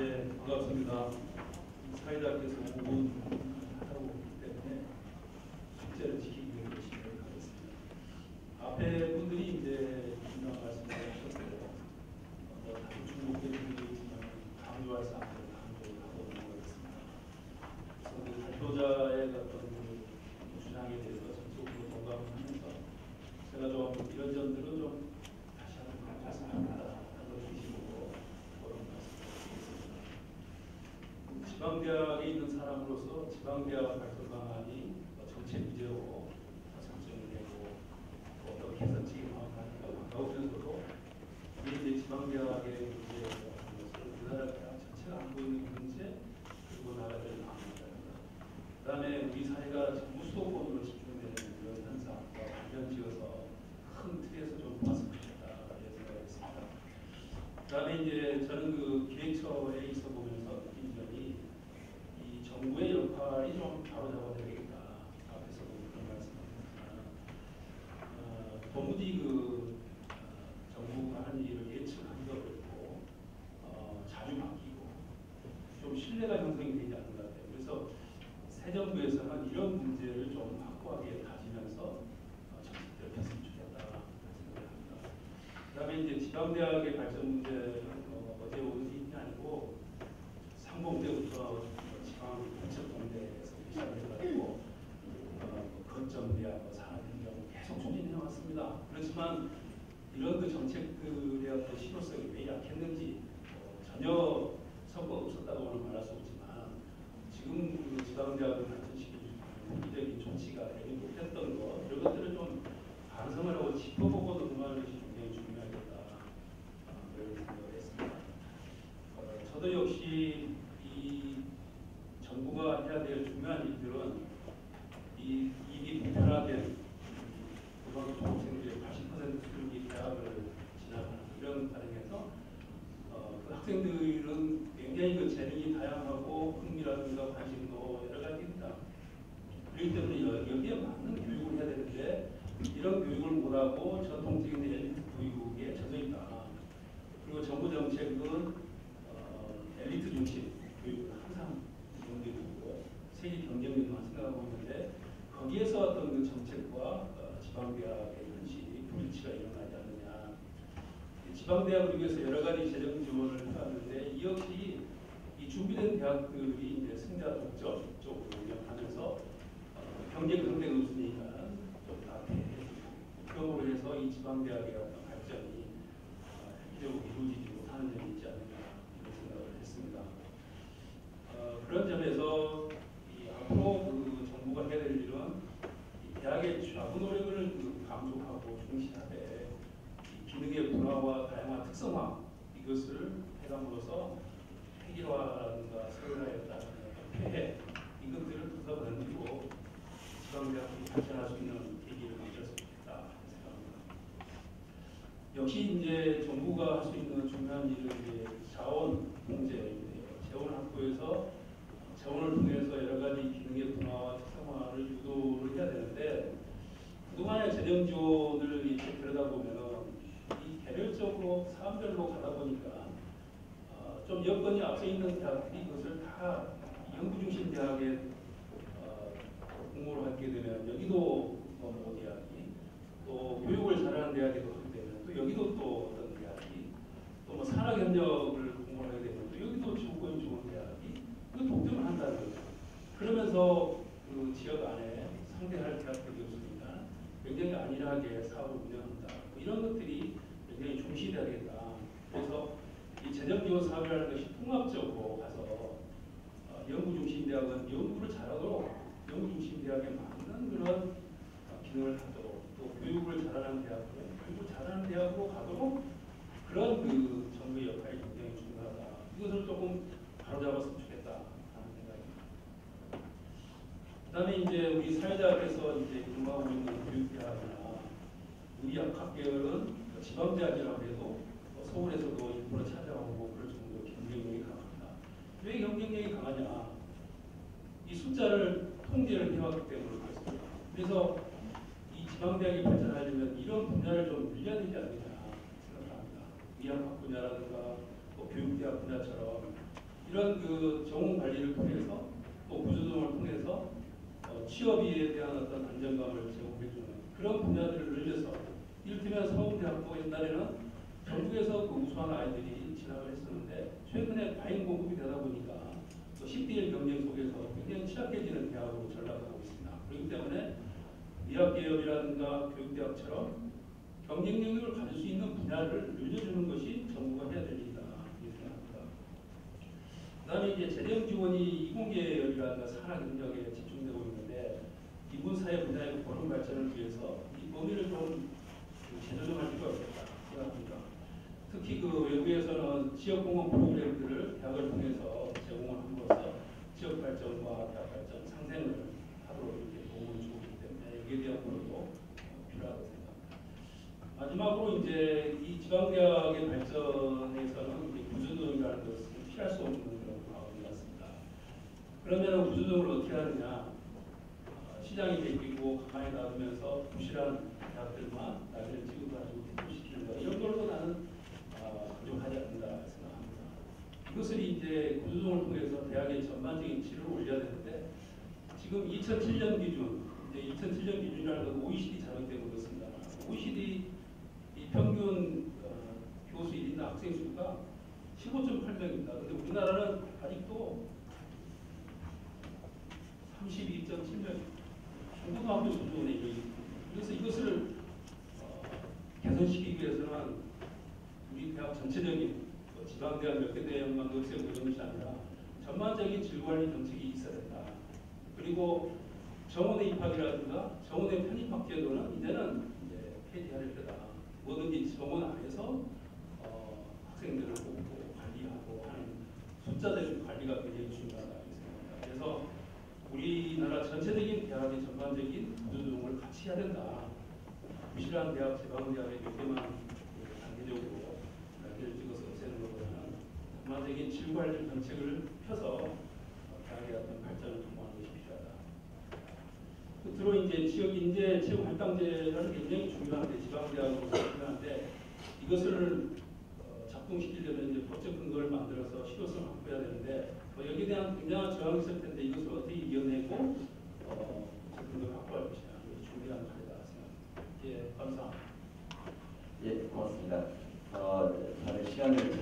네, 반갑습니다. 사회자께서 5분 하고 있기 때문에 숙제를 지키기 위해 열심히 하겠습니다. 앞에 분들이 이제 분명 말씀을 하셨고요. 어, 뭐 다들 중복된 분들이 있지만 강조할 사항을 강조를 하고 넘어가겠습니다. 그래서 그 발표자의 어떤 그 주장에 대해서 전적으로 동감을 하면서 제가 좀 이런 점들은 좀 다시 한번 강조했으면 하는 중심으로 그런 말씀드리겠습니다. 지방대학에 있는 사람으로서 지방대학 발전 방안이 뭐 정책 문제로 설정이 되고 또 어떤 개선책이 나오니까 반가우면서도 우리 이제 지방대학의 문제 같은 것을 우리나라 대학 전체가 안고 있는 문제 그리고 나라야 될 마음입니다. 그 다음에 우리 사회가 전부 수도권으로 집중되는 이런 현상과 관련 지어서 큰 틀에서 좀 봤으면 좋겠다 이런 생각이 있습니다. 그 다음에 이제 저는 그 기획처에 있어 보면서 느낀 점이 이 정부의 역할이 좀 바로잡아야 되겠다. 앞에서도 그런 말씀드렸지만 어, 도무지 그 어, 정부가 하는 일을 예측하기도 어렵고 어, 자주 바뀌고 좀 신뢰가 형성이 되지 않는 것 같아요. 그래서 새 정부에서는 이런 문제를 좀 확고하게 가지면서 어, 정책들을 폈으면 좋겠다 생각을 합니다. 그다음에 이제 지방대학의 발전 문제는 어, 어제 오는 일이 아니고 상봉 때부터 지방 개척동대에서 시작해가지고 어, 거점대학, 뭐 산업행정 계속 추진해 왔습니다. 그렇지만 이런 그 정책들의 어떤 실효성이 왜 약했는지 어, 전혀 성과가 없었다고는 말할 수 없지만 지금 그 지방대학을 발전시키는 국기적인 조치가 되지 못했던 것 이런 것들을 좀 반성을 하고 짚어보고 넘어가는 것이 굉장히 중요하겠다 어, 그런 생각을 했습니다. 어, 저도 역시 이 정부가 해야 될 중요한 일들은 이 입이 보편화된 고등학교 졸업생들의 80% 수준이 대학을 진학하는 이런 과정에서 어, 그 학생들은 굉장히 그 재능이 다양하고 흥미라든가 관심도 여러 가지입니다. 그렇기 때문에 여- 여기에 맞는 교육을 해야 되는데 이런 교육을 못하고 전통적인 교육에 젖어 있다. 그리고 정부 정책은 어, 엘리트 중심 교육을 항상 연계되고 세계 경쟁력만 생각하고 있는데 거기에서 어떤 그 정책과 어, 지방대학의 현실이 불일치가 일어나지 않느냐. 지방대학을 위해서 여러 가지 재정 지원을 해왔는데 이 역시 이 준비된 대학들이 이제 승자 독점 쪽으로 운영하면서 어, 경쟁 상대가 없으니까 좀 나태해지고 그러므로 해서 이 지방대학의 어떤 발전이 어, 획기적으로 이루어지지 못하는 점이 있지 않느냐 이런 생각을 했습니다. 어, 그런 점에서 이 앞으로 그 정부가 해야 될 일은 이 대학의 좌우 노력을 그 강조하고 중시하되 이 기능의 분화와 다양한 특성화 이것을 서열화에 따른 어떤 폐해 이것들을 부서 던지고 지방대학이 발전할 수 있는 계기를 만들었으면 좋겠다 생각합니다. 역시 이제 정부가 할 수 있는 중요한 일은 이제 자원 공제인데요. 재원 확보에서 재원을 통해서 여러 가지 기능의 분화와 특성화를 유도를 해야 되는데 그동안의 재정 지원을 이렇게 들여다보면 이 개별적으로 사람별로 가다 보니까 어, 좀 여건이 앞서 있는 대학들이 이것을 다 연구 중심 대학에 어, 공모를 하게 되면 여기도 뭐모 대학이 또 교육을 잘하는 대학에도 하게 되면 또 여기도 또 어떤 대학이 또 뭐 산학 협력을 공부를 하게 되면 또 여기도 조건이 좋은 대학이 그 독점을 한다는 거죠. 그러면서 그 지역 안에 상대할 대학들이 없으니까 굉장히 안일하게 사업을 운영한다. 뭐 이런 것들이 굉장히 중시돼야 되겠다. 그래서 이 재정 지원 사업이라는 것이 통합적으로 가서 어, 연구 중심 대학은 연구를 잘하도록 연구 중심 대학에 맞는 그런 어, 기능을 하도록 또 교육을 잘하는 대학은 교육을 잘하는 대학으로 가도록 그런 그 정부의 역할이 굉장히 중요하다. 이것을 조금 바로잡았으면 좋겠다 하는 생각입니다. 그다음에 이제 우리 사회자께서 이제 근무하고 있는 교육대학이나 의학학계열은 지방대학이라고 해도 뭐 서울에서도 일부러 찾아오고 그럴 정도로 경쟁력이 강합니다. 왜 경쟁력이 강하냐? 이 숫자를 통제를 해왔기 때문에 그렇습니다. 그래서 이 지방대학이 발전하려면 이런 분야를 좀 늘려야 되지 않느냐 생각합니다. 의학학 분야라든가 뭐 교육대학 분야처럼 이런 그 정원 관리를 통해서 또 구조조정을 통해서 어, 취업에 대한 어떤 안정감을 제공해주는 그런 분야들을 늘려서 이를테면 서울대학교 옛날에는 전국에서 그 우수한 아이들이 진학을 했었는데 최근에 과잉 공급이 되다 보니까 또 10대 1 경쟁 속에서 굉장히 취약해지는 대학으로 전락하고 있습니다. 그렇기 때문에 의학계열이라든가 교육대학처럼 경쟁 능력을 가질 수 있는 분야를 늘려주는 것이 정부가 해야 될 일이다 이렇게 생각합니다. 그 다음에 이제 재정 지원이 이공계열이라든가 산학 인력에 집중되고 있는데 이분 사회 분야의 고른 발전을 위해서 이 범위를 좀 재조정할 필요가 있겠다 생각합니다. 특히 그 외부에서는 지역공헌 프로그램들을 대학을 통해서 제공을 함으로써 지역 발전과 대학 발전 상생을 하도록 이렇게 도움을 주고 있기 때문에 여기에 대한 노력도 필요하다고 생각합니다. 마지막으로 이제 이 지방대학의 발전에서는 구조조정이라는 것은 피할 수 없는 그런 과업이 같습니다. 그러면 구조조정을 어떻게 하느냐? 어, 시장이 바뀌고 가만히 놔두면서 부실한 대학들만 나중에 지급가지고 퇴출시키는 거 이런 걸로 나는 어, 부족하지 않는다 생각합니다. 이것을 이제 구조조정을 통해서 대학의 전반적인 질을 올려야 되는데 지금 2007년 기준, 이제 2007년 기준이라는 건 OECD 자료되고 그렇습니다. OECD 이 평균 어, 교수 1인 학생 수가 15.8명입니다. 근데 우리나라는 아직도 32.7명. 중국도 한번 조정에 이르 그래서 이것을 어, 개선시키기 위해서는 우리 대학 전체적인 뭐 지방대학 몇개 대학만 없애고 이런 것이 아니라 전반적인 질관리 정책이 있어야 된다. 그리고 정원의 입학이라든가 정원의 편입학 제도는 이제는 이제 폐지할 때다. 뭐든지 정원 안에서 어, 학생들을 뽑고 관리하고 하는 숫자적인 관리가 굉장히 중요하다. 그래서 우리나라 전체적인 대학의 전반적인 구조조정을 같이 해야 된다. 부실한 대학, 지방대학의 몇 개만 단계적으로 날개를 찍어서 없애는 것보다는 전반적인 질관리 정책을 펴서 대학의 어떤 발전을 도모하는 것이 필요하다. 끝으로 이제 지역 인재 채용 할당제라는 게 굉장히 중요한데 지방대학으로 중요한데 이것을 어, 작동시키려면 이제 법적 근거를 만들어서 실효성을 확보해야 되는데 뭐 여기에 대한 굉장한 저항이 있을 텐데 이것을 어떻게 이겨내고 어, 근거를 확보할 것이냐 중요한 칼이다 생각합니다. 예, 감사합니다. 예, 고맙습니다. 어, 다들 시간을 잘